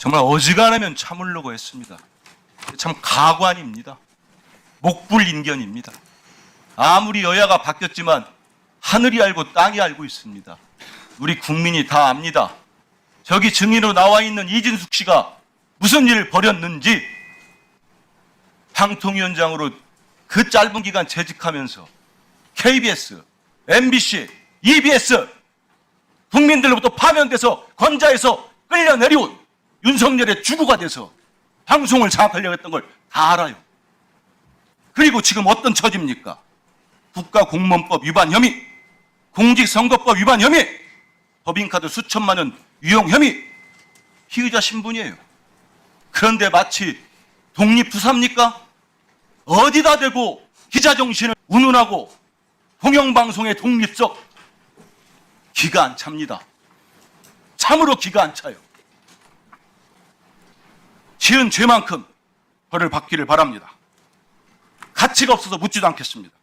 정말 어지간하면 참으려고 했습니다. 참 가관입니다. 목불인견입니다. 아무리 여야가 바뀌었지만 하늘이 알고 땅이 알고 있습니다. 우리 국민이 다 압니다. 저기 증인으로 나와 있는 이진숙 씨가 무슨 일을 벌였는지 방통위원장으로 그 짧은 기간 재직하면서 KBS, MBC, EBS 국민들로부터 파면돼서 건자에서 끌려 내려온 윤석열의 주구가 돼서 방송을 장악하려고 했던 걸 다 알아요. 그리고 지금 어떤 처지입니까? 국가공무원법 위반 혐의, 공직선거법 위반 혐의, 법인카드 수천만 원 유용 혐의, 피의자 신분이에요. 그런데 마치 독립투사입니까? 어디다 대고 기자 정신을 운운하고 공영방송의 독립적 기가 안 찹니다. 참으로 기가 안 차요. 지은 죄만큼 벌을 받기를 바랍니다. 가치가 없어서 묻지도 않겠습니다.